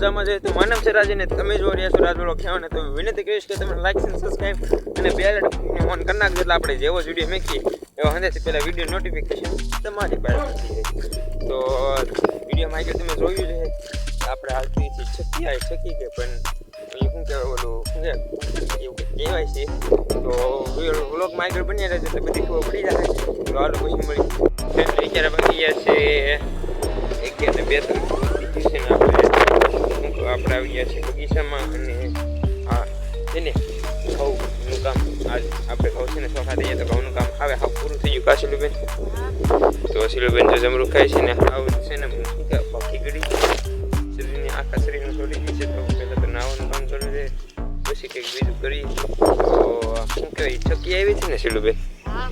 વરરાજીને તમે જો રહ્યા છો રાજવાળો કહેવાને તો વિનંતી કરીશ કે તમે લાઈક અને સબસ્ક્રાઈબ અને બેલ ઓન કરી નાખજો એટલે આપણે જેવો વીડિયો મેકીએ, એવો હંદેથી પહેલાં વીડિયો નોટિફિકેશન તમારી પાસે તો વિડીયોમાં આગળ તમે જોયું છે આપણે હાલથી છકી આવી છકી કે પણ શું કહેવાય ઓલું, શું કહેવાય? છે. તો વ્લોગમાં આગળ બની રહેશે તો બધી ખબર પડી જાય. તો હાલ પછી મળી અત્યારે બાકી છે એક બે ત્રણ બીજું છે આપણે આપણે આવી ગયા છીએ બગીચામાં અને આ એને ઘઉંનું કામ. આજ આપણે ઘઉં છે ને ચોખા દઈએ તો ઘઉંનું કામ આવે. હા, પૂરું થઈ ગયું. કાશીલુબેન તો શીલુબેન જો જમરૂ ખાય છે ને હાવ છે ને ગળી. શરીરની આખા શરીરનું છોડી ગઈ છે. તો પહેલાં તો નાવાનું કામ કરવું છે પછી કંઈક બીજું કરી તો શું કહેવાય? છકી આવી હતી ને શીલુબેન? હા?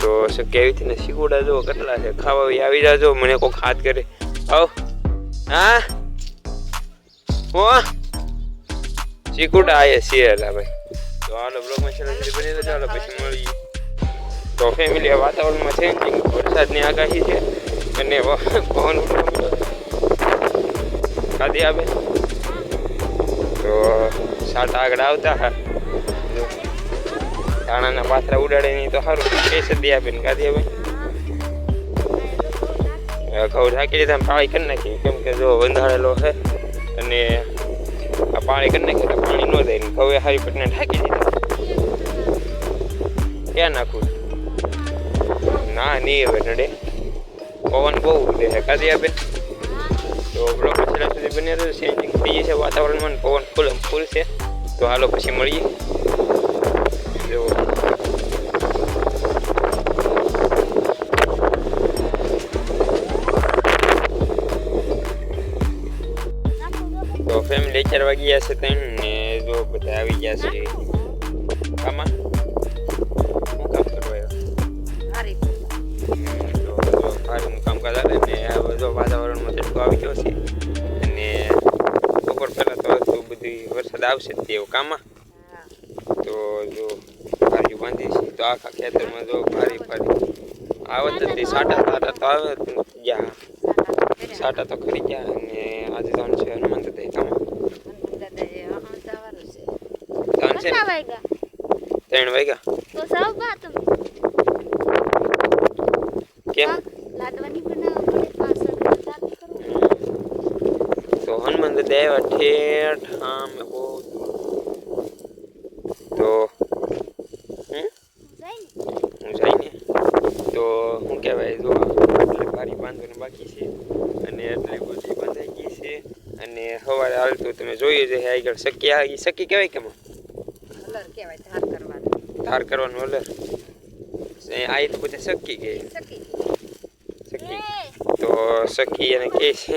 તો શક્ય આવી હતી ને શીગોડા જો કેટલા છે? ખાવા આવી જાજો, મને કોઈક હાથ કરે. આવ. હા? હો? શીકુડા આયા શિયાળા ભાઈ તો હાલો બ્લોગમાં છેલ્લે સુધી બની રહેજો હાલો પછી તો ફેમિલી વાતાવરણમાં છે વરસાદની આગાહી છે. અને પવન આવે તો સાત આગળ આવતા હા. જો. ધાણાના પાથરા ઉડાડે નહીં તો સારું. કે સદી આપે ને કાઢી આપે? ઘઉં ઢાંકી દીધા પાણી કરી નાખીએ. કેમ કે જો બંધાળેલો છે અને આ પાણી કરી નાખીએ તો પાણી ન જાય. ઘઉં હારી પટને ઢાંકી દીધા. ક્યાં નાખું ના, નહીં હવે નડે. પવન બહુ ઉડે છે. કાઢી આપે તો બ્લોક છેલ્લા સુધી બની તો ચેન્જિંગ થઈ જશે વાતાવરણમાં પવન ફૂલ ફૂલ છે. તો હાલો પછી મળીએ. ફેમિલી ચાર વાગી ગયા છે ત્રણ ને જો બધા આવી ગયા છે. કામાં? કામ કરવા આવ્યો? જો ફાર્મનું કામકાજ આવે ને બધો વાતાવરણમાં તડકો આવી ગયો છે. અને બપોર પહેલાં તો વરસાદ આવશે જ તેવું કામાં? તો જો ભારી બાંધી છે. તો આખા ખેતરમાં જો ભારી ફારી આવત હતી સાટા સાટા તો આવે જ સાટા તો ખરી ગયા અને આજે ત્રણ છે હનુમાન દાદા કામમાં ત્રણ ને? ત્રણ વાગ્યા. કેમ? તો હનુમાન દાદા આવ્યા ઠેઠ આમે બહુ. તો હું ને તો શું કહેવાય જો એટલે બાંધવાની બાકી છે. અને એટલે બધી બંધાઈ ગઈ છે. અને સવારે હાલતું તમે જોયું છે આગળ સકી આ સકી કહેવાય કે કહેવાય ધાર કરવાનું. અલર? આ તો બધા સકી ગઈ સકી તો શકી અને કે છે.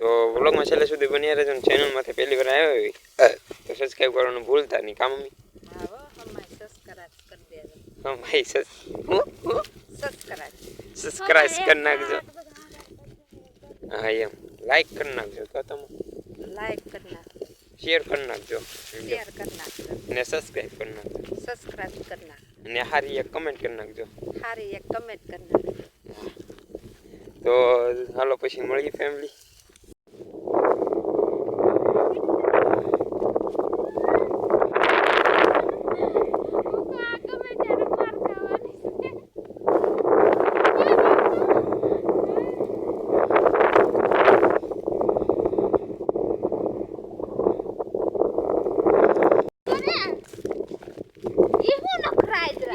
તો વ્લોગમાં છેલ્લે સુધી બન્યા રહેજો ને ચેનલમાંથી પહેલી વાર આવ્યો હોય તો સબસ્ક્રાઈબ કરવાનું ભૂલતા નહીં. કામ હા ભાઈ સબસ્ક્રાઈબ કરી નાખજો. હા એમ. લાઈક કરી નાખજો તો તમે. લાઈક કરી નાખજો. શેર કરી નાખજો શેર કરી નાખજો. અને સબસ્ક્રાઇબ કરી નાખજો. સબસ્ક્રાઇબ કરી નાખજો. અને સારી એક કમેન્ટ કરી નાખજો. હારી એક કમેન્ટ કરી નાખજો. તો હાલો પછી મળીએ ફેમિલી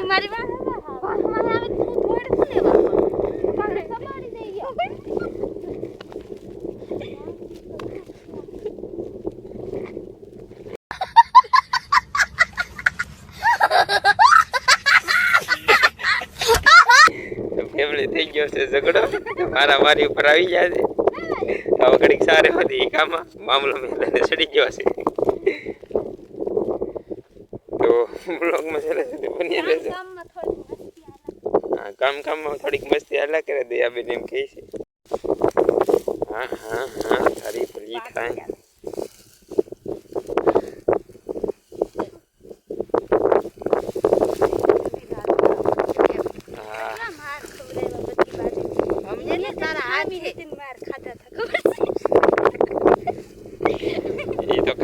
મારી વાત વાહમાં આવે તો થોડે કોને વાહમાં પાડે કમાડી દઈ ગયો ફેમિલી થઈ ગયો છે ઝઘડો. મારા મારી ઉપર આવી ગયા છે. હવે ઘડીક સારી હતી એકામાં મામલો મેદાને ચડી ગયો છે. તો બ્લોગમાં ચાલે છે તે બની આલે. હા કામ કામમાં થોડીક મસ્તી હાલા કરે દયાબેન એમ કહે છે. હા હા હા તારી ભલી થાય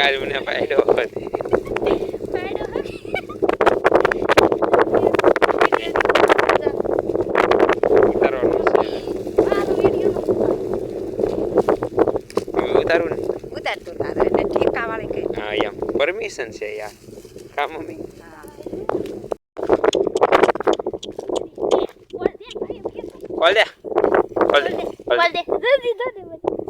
kali mana pakai dua kali. permission saya ya. Kamu mi. Kau dia, kau dia, kau dia, kau deh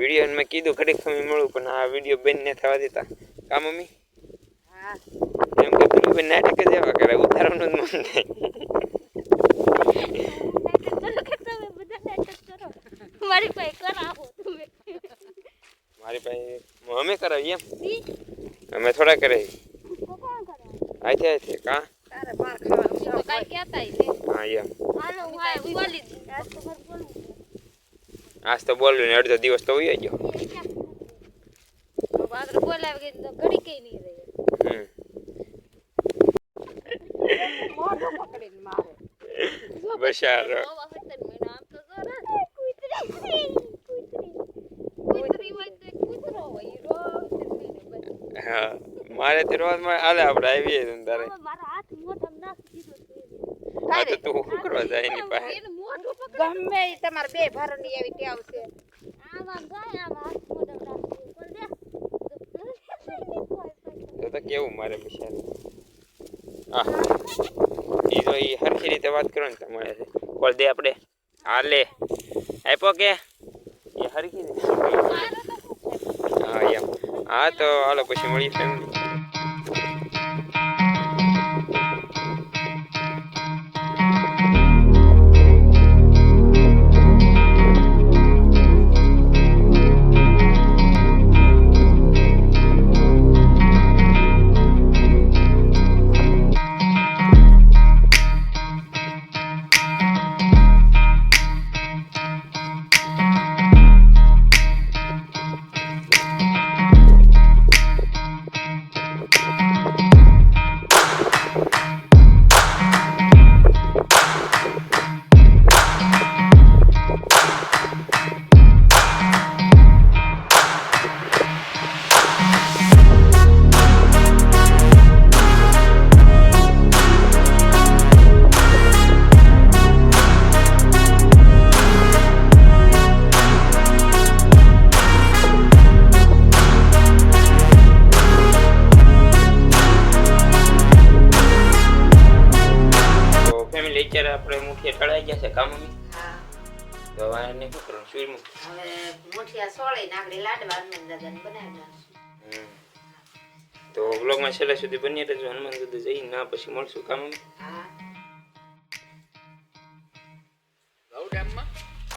video મેં કીધું ઘડીક સમય મળું પણ આ વીડિયો બેન ને થવા દેતા. કા મમ્મી? હા. એમ કે પેલું બેન નાટક જ એવા કરે ઉતારવાનું જ મન થાય. ચલો કે તમે બધા નાટક કરો મારી પાસે કરાવો તમે. મારી પાસે અમે કરાવીએ એમ? ઈ? અમે થોડા કરાવી તો કોણ કરે આથી આથી કા? તારે માર ખાવાનું તો શોખ કાઈ હોય. કહેતા ઈ હા એમ હાલો હું આ બોલી દઉં. આજ તો બોલ્યું ને અડધો દિવસ તો ઉઈ ગયો આગળ બોલાવી ગઈ તો ઘડી કઈ નહીં રહી મોઢું પકડીને મારે બશારો મારે તે રોજ આલે આપડે આવીએ તારે મારા હાથ મોઢામાં નાખી તું શું કરવા જાય એની પાસે ગમે એ તમારે બે ભારોની એવી ટેવ છે. આમ આમ હાથ દીધો. દે. તો તો કેવું મારે બિચારે હા એ તો એ હરખી રીતે વાત કરો ને તમારે. કોલ દે આપણે હાલે આપ્યો કે? એ હરખી રીતે? હા એમ. હા તો હાલો પછી મળીએ ફેમિલી મમ્મી અત્યારે આપણે મુઠિયા ટળાઈ ગયા કામ મમ્મી તો હનુમાન સુધી જઈ ના પછી મળશું કામ